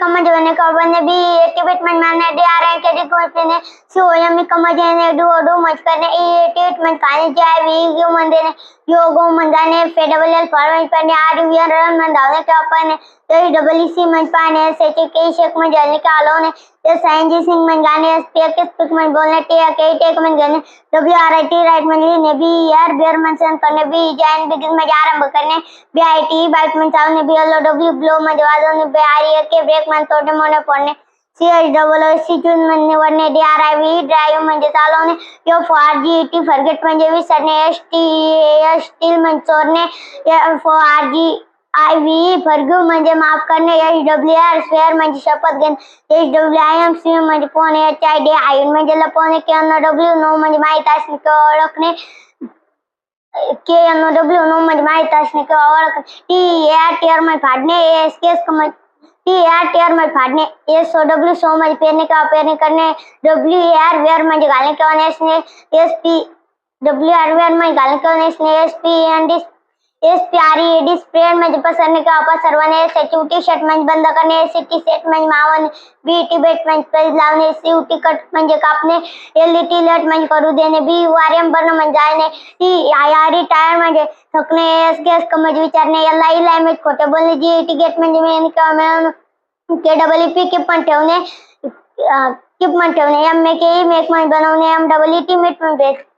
म्हणजे म्हणे का बने बी ट्रीटमेंट मारने D R I K record ने सी ओ एम म्हणजे ने डू डू मच करने। ई ट्रीटमेंट खाने जाए वी यू मंदे ने यो गो मंदाने फेडबल एल फॉर्मेट करने आर वी रन मंदावने का अपन तो डबल सी मंच पाने से के में आलो ने ये साइंजी सिंह मन गाने पे के स्पीक मन बोलने टे के टेक मन गाने W R I T write मन ने बी आर बियर मन करने बी जैन बिगिन में आरंभ करने बी आई टी बाइट मन चावने बी एल डब्ल्यू ब्लो में वाजो ने बी आर के ब्रेक मन तोड़ने, मोने पड़ने सी एच डबल ओ सी जून मन निवडणे D R I V drive म्हणजे चालवणे एफ़ जी टी फर्गेट म्हणजे एस टी एस टी म्हणजे चोरणे आर जी आय व्ही फर्ग्यू म्हणजे माफ़ करणे एच डब्ल्यू आर स्वेअर म्हणजे शपथ घेणे H W I M C म्हणजे पोहणे एच आय डी आय म्हणजे लपवणे के एन डब्ल्यू नो म्हणजे माहीत असणे के एन डब्ल्यू नो म्हणजे माहीत असणे टी आर टी आर मध्ये फाडणे एस केस टी आर टी आर मध्ये फाडणे एस ओ डब्ल्यू सो मध्ये पेरणे किंवा पेरणे करणे डब्ल्यू ए आर वेअर म्हणजे घालणे किंवा नेसणे S P W R wear मैं घालणे किंवा नेसणे एस पी एन डी म्हणजे पसरणे किंवा पसरवणे एस एच टी शर्ट म्हणजे बंद टी सेट म्हणजे मावणे बी टी बेट म्हणजे पेज लावणे सी कट म्हणजे कापणे एल ई टी लट म्हणजे करू देणे बी वार एम भरणं म्हणजे जाणे T I R E tire म्हणजे थकणे एस गॅस म्हणजे विचारणे एल आय लॅमेज खोटे बोलणे जी टी गेट म्हणजे किंवा मिळवणे के डबल पी किप पण ठेवणे किप पण ठेवणे M M double E T meet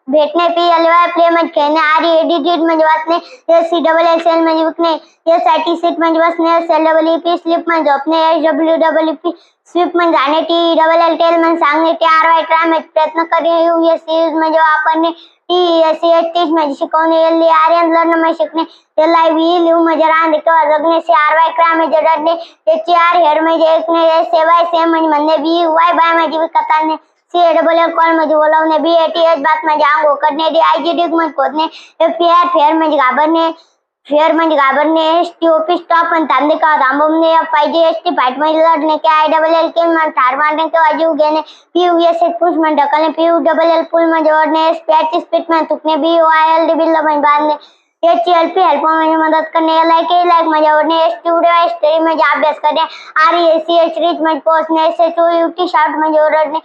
भेटणे P L Y play म्हणजे खेळणे आर ई डी डीड म्हणजे वाचणे S C double S L म्हणजे विकणे एस आय टी सीट म्हणजे बसणे S L double E P sleep म्हणजे झोपणे S W double E P slip म्हणजे जाणे टी डबल एल टेल म्हणजे सांगणे टी आर वाय ट्राय म्हणजे प्रयत्न करणे यू एस यूज़ म्हणजे वापरणे T S C S T म्हणजे शिकवणे L E R N learn म्हणजे शिकणे एल आय व्ही लिव्ह म्हणजे राहणे किंवा जगणे सी आर वाय क्राय म्हणजे रडणे एच आर हेड म्हणजे ऐकणे एस ए वाय सेम म्हणजे म्हणणे बी वाय बाय म्हणजे विकताने सी डबल एल कॉल म्हणजे बोलावणे बी ए टी बात म्हणजे आंघोळ करणे डी आय जी डी म्हणजे खोदणे एफ़ आर फेअर म्हणजे घाबरणे फेअर म्हणजे घाबरणे S T O P stop आणि थांबणे किंवा थांबवणे F I G S T fight म्हणजे लढणे के आय डबल एल के म्हणजे ठार मारणे किंवा जीव घेणे P U S H push म्हणजे ढकलणे P U double L pull म्हणजे ओढणे S P I T spit म्हणजे तुकणे B U I L D build म्हणजे बांधणे एच एल पी हेल्प म्हणजे मदत करणे एल आय के लाईक म्हणजे आवडणे एस टी उड्या स्टडी म्हणजे अभ्यास करणे R E S C H H O U T म्हणजे ओरडणे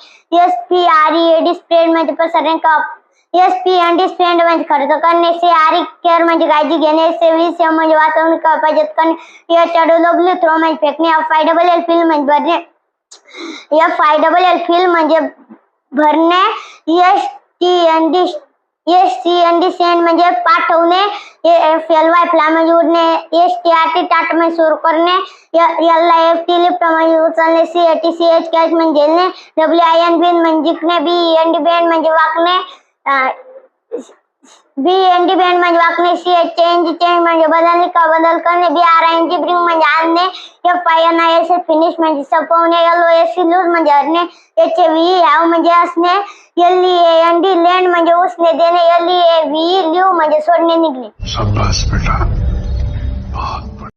S P R A D spread Pasarne cup S P N D spend म्हणजे खर्च करणे सी आर घेणे एस ए व्ही सी करणे H W throw F I double L fill F I double L fill Bharne S T S C N D send म्हणजे पाठवणे F L Y S T R T सुरू करणे L I F T उचलणे C A T C H म्हणजे W I N म्हणजे B N D म्हणजे वाकणे B N D band म्हणजे वाकणे सी एच चेंज चेंज म्हणजे बदलणे का बदल करणे B R I N G bring म्हणजे आणणे F I N I S finish म्हणजे संपवणे एल ओ एस सी म्हणजे हरणे एच ए व्ही हॅव म्हणजे असणे L E N D lend म्हणजे उसने देणे यली वी लिव्ह म्हणजे सोडणे निघणे शाबाश बेटा।